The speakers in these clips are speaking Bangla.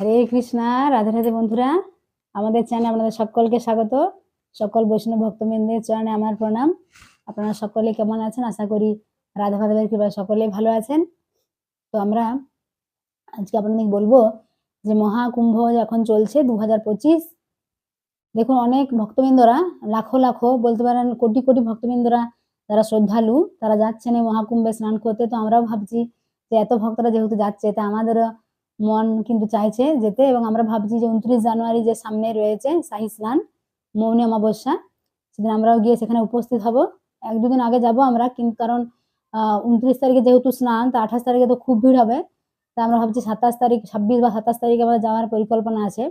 হরে কৃষ্ণা, রাধে রাধে বন্ধুরা। আমাদের চ্যানেলে আপনাদের সকলকে স্বাগত। সকল বৈষ্ণব ভক্তবৃন্দের চরণে আমার প্রণাম। আপনারা সকলে কেমন আছেন? আশা করি রাধা মাধবের কৃপায় সকলেই ভালো আছেন। তো আমরা আজকে আপনাদের বলব যে মহাকুম্ভ এখন চলছে দু হাজার পঁচিশ। দেখুন, অনেক ভক্তবৃন্দরা, লাখো লাখো, বলতে পারেন কোটি কোটি ভক্তবৃন্দরা যারা শ্রদ্ধালু, তারা যাচ্ছেন এই মহাকুম্ভে স্নান করতে। তো আমরাও ভাবছি যে এত ভক্তরা যেহেতু যাচ্ছে, তা আমাদেরও মন কিন্তু চাইছে যেতে এবং আমরা ভাবছি যে উনত্রিশ জানুয়ারি যে সামনে রয়েছে শাহী স্নান, মৌনী অমাবস্যা, সেদিন আমরাও গিয়ে সেখানে উপস্থিত হব। এক দুদিন আগে যাব আমরা, কিন্তু কারণ উনত্রিশ তারিখে যেহেতু স্নান, তা আঠাশ তারিখে তো খুব ভিড় হবে। তা আমরা ভাবছি সাতাশ তারিখ, ছাব্বিশ বা সাতাশ তারিখে আমাদের যাওয়ার পরিকল্পনা আছে।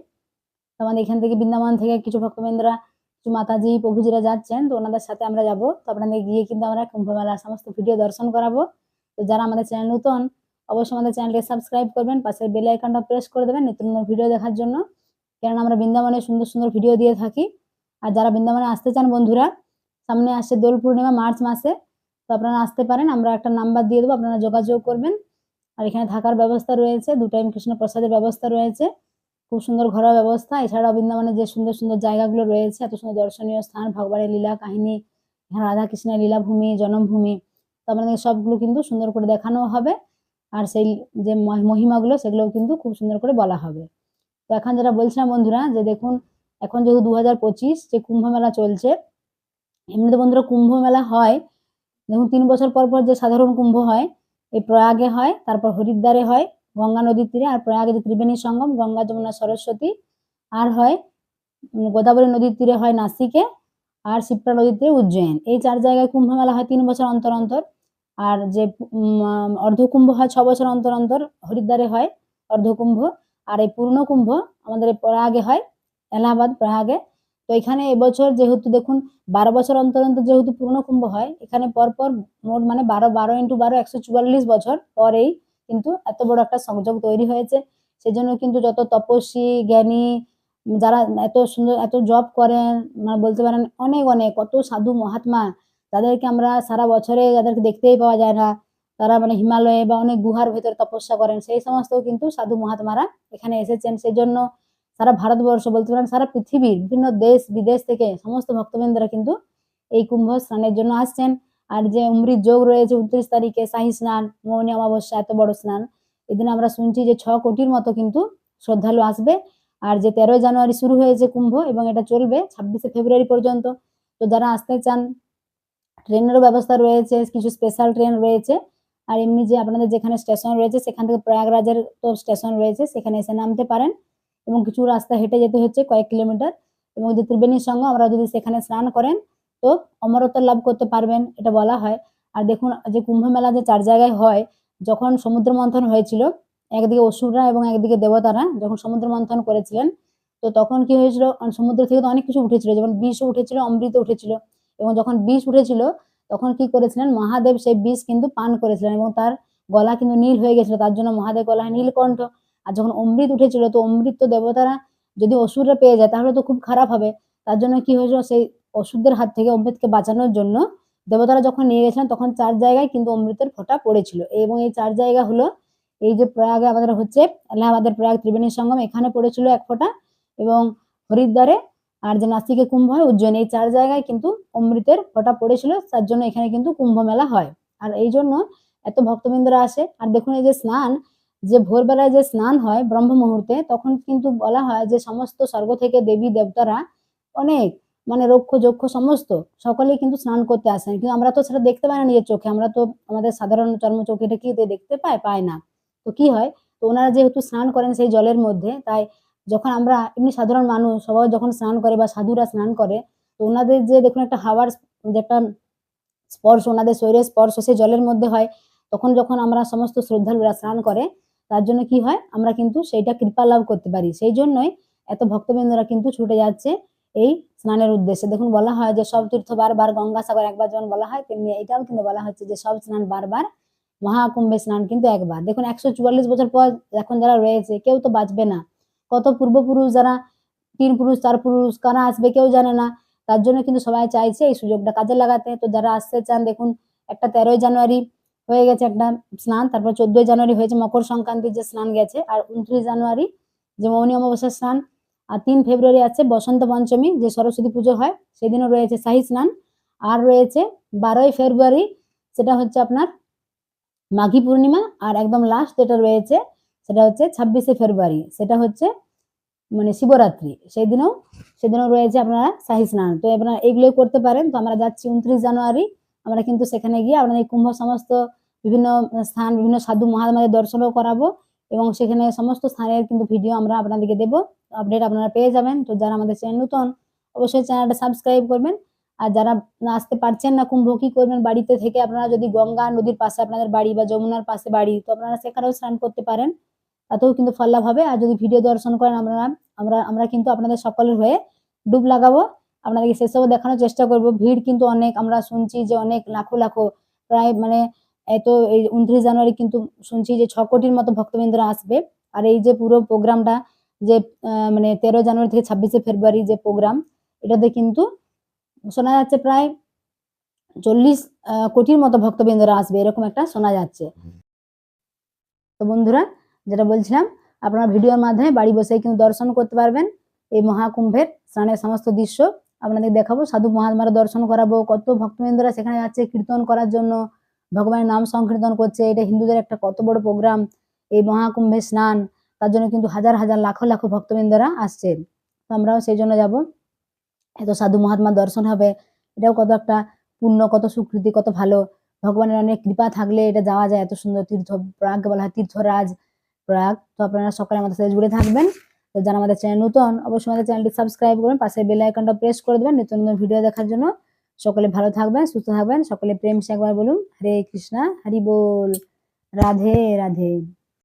তো আমাদের এখান থেকে বৃন্দাবন থেকে কিছু ভক্তবৃন্দরা, কিছু মাতাজি, প্রভুজিরা যাচ্ছেন, তো ওনাদের সাথে আমরা যাব। তো আপনাদের গিয়ে কিন্তু আমরা কুম্ভমেলার সমস্ত ভিডিও দর্শন করাবো। তো যারা আমাদের চ্যানেল নতুন অবশ্যই আমাদের চ্যানেলকে সাবস্ক্রাইব করবেন পাশের বেল আইকনটা প্রেস করে দেবেন নিত্য নতুন ভিডিও দেখার জন্য। কেননা আমরা বৃন্দাবনে সুন্দর সুন্দর ভিডিও দিয়ে থাকি। আর যারা বৃন্দাবনে আসতে চান বন্ধুরা, সামনে আসছে দোল পূর্ণিমা, মার্চ মাসে। তো আপনারা আসতে পারেন, আমরা একটা নাম্বার দিয়ে দেবো, আপনারা যোগাযোগ করবেন। আর এখানে থাকার ব্যবস্থা রয়েছে, দু টাইম কৃষ্ণ প্রসাদের ব্যবস্থা রয়েছে। খুব সুন্দর ঘরোয়া ব্যবস্থা। এছাড়াও বৃন্দাবনে যে সুন্দর সুন্দর জায়গাগুলো রয়েছে, এত সুন্দর দর্শনীয় স্থান, ভগবানের লীলা কাহিনী রাধা কৃষ্ণের লীলাভূমি, জন্মভূমি। তো আপনাদের সবগুলো কিন্তু সুন্দর করে দেখানো হবে। আর সেই যে মহ- মহিমাগুলো সেগুলোও কিন্তু খুব সুন্দর করে বলা হবে। তো এখন যেটা বলছিলাম বন্ধুরা, যে দেখুন, এখন যেহেতু দু হাজার পঁচিশ, যে কুম্ভ মেলা চলছে, এমনিতে বন্ধুরা কুম্ভ মেলা হয়, দেখুন, তিন বছর পর পর যে সাধারণ কুম্ভ হয়, এই প্রয়াগে হয়, তারপর হরিদ্বারে হয়, গঙ্গা নদীর তীরে, আর প্রয়াগে যে ত্রিবেণী সঙ্গম, গঙ্গা, যমুনা, সরস্বতী, আর হয় গোদাবরী নদীর তীরে হয় নাসিকে, আর শিপ্রা নদীর তীরে উজ্জয়ন। এই চার জায়গায় কুম্ভ মেলা হয় তিন বছর অন্তর অন্তর। আর যে অর্ধকুম্ভ হয় ছ বছর অন্তর অন্তর, হরিদ্বারে হয় অর্ধকুম্ভ, আর এই পূর্ণ কুম্ভ আমাদের প্রয়াগে হয়, এলাহাবাদ প্রয়াগে তো এখানে এবছর যেহেতু দেখুন, বারো বছর অন্তর অন্তর যেহেতু পূর্ণ কুম্ভ হয়, এখানে পরপর মোট মানে বারো বারো ইন্টু বারো, একশো চুয়াল্লিশ বছর পরেই কিন্তু এত বড় একটা সংযোগ তৈরি হয়েছে। সেজন্য কিন্তু যত তপস্বী, জ্ঞানী, যারা এত সুন্দর, এত জব করেন মানে বলতে পারেন অনেক অনেক, কত সাধু মহাত্মা যাদেরকে আমরা সারা বছরে যাদেরকে দেখতেই পাওয়া যায় না, তারা মানে হিমালয়ে বা অনেক গুহার ভেতরে তপস্যা করেন, সেই সমস্ত কিন্তু সাধু মহাত্মারা এখানে এসেছেন। সেই জন্য সারা ভারতবর্ষ বলতে পারেন, সারা পৃথিবীর বিভিন্ন দেশ, বিদেশ থেকে সমস্ত ভক্তবৃন্দরা কিন্তু এই কুম্ভ স্নানের জন্য আসছেন। আর যে অমৃত যোগ রয়েছে উনত্রিশ তারিখে, শাহী স্নান, মৌনী অমাবস্যা, এত বড় স্নান, এদিন আমরা শুনছি যে ছ কোটির মতো কিন্তু শ্রদ্ধালু আসবে। আর যে তেরোই জানুয়ারি শুরু হয়েছে কুম্ভ এবং এটা চলবে ছাব্বিশে ফেব্রুয়ারি পর্যন্ত। তো যারা আসতে চান ট্রেনেরও ব্যবস্থা রয়েছে, কিছু স্পেশাল ট্রেন রয়েছে। আর এমনি যে আপনাদের যেখানে স্টেশন রয়েছে, সেখান থেকে প্রয়াগরাজের তো স্টেশন রয়েছে, সেখানে এসে নামতে পারেন এবং কিছু রাস্তা হেঁটে যেতে হচ্ছে কয়েক কিলোমিটার এবং যে ত্রিবেণীর সঙ্গে আমরা যদি সেখানে স্নান করেন, তো অমরত্ব লাভ করতে পারবেন, এটা বলা হয়। আর দেখুন, যে কুম্ভ মেলা যে চার জায়গায় হয়, যখন সমুদ্র মন্থন হয়েছিল, একদিকে অসুররা এবং একদিকে দেবতারা যখন সমুদ্র মন্থন করেছিলেন, তো তখন কি হয়েছিল, সমুদ্র থেকে তো অনেক কিছু উঠেছিল, যেমন বিষও উঠেছিল, অমৃত উঠেছিল। এবং যখন বিষ উঠেছিল, তখন কি করেছিলেন? মহাদেব সেই বিষ কিন্তু পান করেছিলেন এবং তার গলা কিন্তু নীল হয়ে গেছিল। তার জন্য মহাদেব গলায় নীলকণ্ঠ আর যখন অমৃত উঠেছিল, তো অমৃত তো দেবতারা যদি অসুররা পেয়ে যায়, তাহলে তো খুব খারাপ হবে। তার জন্য কি হয়েছিল? সেই অসুরদের হাত থেকে অমৃতকে বাঁচানোর জন্য দেবতারা যখন নিয়ে গেছিলেন, তখন চার জায়গায় কিন্তু অমৃতের ফোঁটা পড়েছিল। এবং এই চার জায়গা হলো, এই যে প্রয়াগে আমাদের হচ্ছে, এলাহাবাদের প্রয়াগ ত্রিবেণী সঙ্গম, এখানে পড়েছিল এক ফোঁটা এবং হরিদ্বারে আর যে নাসিকে কুম্ভ হয়, উজ্জয়ন এই চার জায়গায় কিন্তু অমৃতের ফোঁটা পড়েছিল, তার জন্য এখানে কিন্তু কুম্ভ মেলা হয়। আর এই জন্য এত ভক্তবৃন্দরা আসে। আর দেখুন এই যে স্নান, যে ভোরবেলায় যে স্নান হয় ব্রহ্ম মুহূর্তে, তখন কিন্তু বলা হয় যে সমস্ত স্বর্গ থেকে দেবী, দেবতারা অনেক মানে রক্ষ, যক্ষ সমস্ত সকলেই কিন্তু স্নান করতে আসেন। কিন্তু আমরা তো সেটা দেখতে পাই না নিজের চোখে, আমরা তো আমাদের সাধারণ চর্ম চোখে দেখতে পাই পাই না। তো কি হয়? তো ওনারা যেহেতু স্নান করেন সেই জলের মধ্যে, তাই যখন আমরা এমনি সাধারণ মানুষ, সবাই যখন স্নান করে বা সাধুরা স্নান করে, তো ওনাদের যে দেখুন একটা হাওয়ার যে একটা স্পর্শ, ওনাদের শরীরের স্পর্শ সেই জলের মধ্যে হয়, তখন যখন আমরা সমস্ত শ্রদ্ধালুরা স্নান করে, তার জন্য কি হয়? আমরা কিন্তু সেইটা কৃপা লাভ করতে পারি। সেই জন্যই এত ভক্তবৃন্দরা কিন্তু ছুটে যাচ্ছে এই স্নানের উদ্দেশ্যে। দেখুন বলা হয় যে, সব তীর্থ বারবার গঙ্গাসাগর একবার যেমন বলা হয়, তেমনি এটাও কিন্তু বলা হচ্ছে যে, সব স্নান বারবার, মহাকুম্ভে স্নান কিন্তু একবার। দেখুন একশো চুয়াল্লিশ বছর পর এখন যারা রয়েছে, কেউ তো বাঁচবে না। কত পূর্বপুরুষ যারা, তিন পুরুষ, চার পুরুষ, কারা আসবে কেউ জানে না। তার জন্য কিন্তু সবাই চাইছে এই সুযোগটা কাজে লাগাতে। তো যারা আসতে চান, দেখুন, একটা তেরোই জানুয়ারি হয়ে গেছে একটা স্নান, তারপর চোদ্দই জানুয়ারি হয়েছে মকর সংক্রান্তির যে স্নান গেছে, আর উনত্রিশ জানুয়ারি যে মৌনী অমাবস্যা স্নান, আর তিন ফেব্রুয়ারি আছে বসন্ত পঞ্চমী, যে সরস্বতী পুজো হয়, সেদিনও রয়েছে শাহী স্নান। আর রয়েছে বারোই ফেব্রুয়ারি, সেটা হচ্ছে আপনার মাঘী পূর্ণিমা, আর একদম লাস্ট যেটা রয়েছে সেটা হচ্ছে ছাব্বিশে ফেব্রুয়ারি, সেটা হচ্ছে মানে শিবরাত্রি। সেই দিনও সেদিনও রয়েছে আপনারা শাহী স্নান। তো আপনারা এগুলোই করতে পারেন। তো আমরা যাচ্ছি উনত্রিশ জানুয়ারি। আমরা কিন্তু সেখানে গিয়ে আপনাদের কুম্ভ সমস্ত বিভিন্ন স্থান, বিভিন্ন সাধু মহাত্মাদের দর্শনও করাবো এবং সেখানে সমস্ত স্থানের কিন্তু ভিডিও আমরা আপনাদেরকে দেবো। আপডেট আপনারা পেয়ে যাবেন। তো যারা আমাদের চ্যানেল নতুন, অবশ্যই চ্যানেলটা সাবস্ক্রাইব করবেন। আর যারা আসতে পারছেন না কুম্ভ, কি করবেন? বাড়িতে থেকে আপনারা যদি গঙ্গা নদীর পাশে আপনাদের বাড়ি বা যমুনার পাশে বাড়ি, তো আপনারা সেখানেও স্নান করতে পারেন। তাতেও কিন্তু ফল লাভ হবে। আর যদি ভিডিও দর্শন করেন আপনারা আমরা আমরা কিন্তু আপনাদের সকলের হয়ে ডুব লাগাবো। আপনাদেরকে সেসবও দেখানোর চেষ্টা করব। ভিড় কিন্তু অনেক, আমরা শুনছি যে অনেক লাখো লাখো, প্রায় মানে এত এই উনত্রিশ জানুয়ারি কিন্তু শুনছি যে ছ কোটির মতো ভক্তবৃন্দরা আসবে। আর এই যে পুরো প্রোগ্রামটা যে মানে তেরো জানুয়ারি থেকে ছাব্বিশে ফেব্রুয়ারি যে প্রোগ্রাম, এটাতে কিন্তু শোনা যাচ্ছে প্রায় চল্লিশ কোটির মতো ভক্তবৃন্দরা আসবে, এরকম একটা শোনা যাচ্ছে। তো বন্ধুরা যেটা বলছিলাম, আপনারা ভিডিওর মাধ্যমে বাড়ি বসেই কিন্তু দর্শন করতে পারবেন। এই মহাকুম্ভের স্নানের সমস্ত দৃশ্য আপনাদের দেখাবো। সাধু মহাত্মারা দর্শন করাবো, কত ভক্তবৃন্দরা সেখানে যাচ্ছে কীর্তন করার জন্য, ভগবানের নাম সংকীর্তন করছে। এটা হিন্দুদের একটা কত বড় প্রোগ্রাম এই মহাকুম্ভের স্নান। তার জন্য কিন্তু হাজার হাজার লাখো লাখো ভক্তবৃন্দরা আসছে। তো আমরাও সেই জন্য যাব। এত সাধু মহাত্মার দর্শন হবে, এটাও কত একটা পুণ্য, কত সুকৃতি, কত ভালো। ভগবানের অনেক কৃপা থাকলে এটা যাওয়া যায়, এত সুন্দর তীর্থ প্রাগ বলা হয় তীর্থরাজ প্রয়াগ তো আপনারা সকালে আমাদের সাথে জুড়ে থাকবেন। তো যারা আমাদের চ্যানেল নতুন, অবশ্যই আমাদের চ্যানেলটি সাবস্ক্রাইব করবেন পাশে বেল আইকনটা প্রেস করে দেবেন নতুন নতুন ভিডিও দেখার জন্য। সকলে ভালো থাকবেন, সুস্থ থাকবেন। সকলে প্রেম সে একবার বলুন, হরে কৃষ্ণা, হরি বল। রাধে রাধে।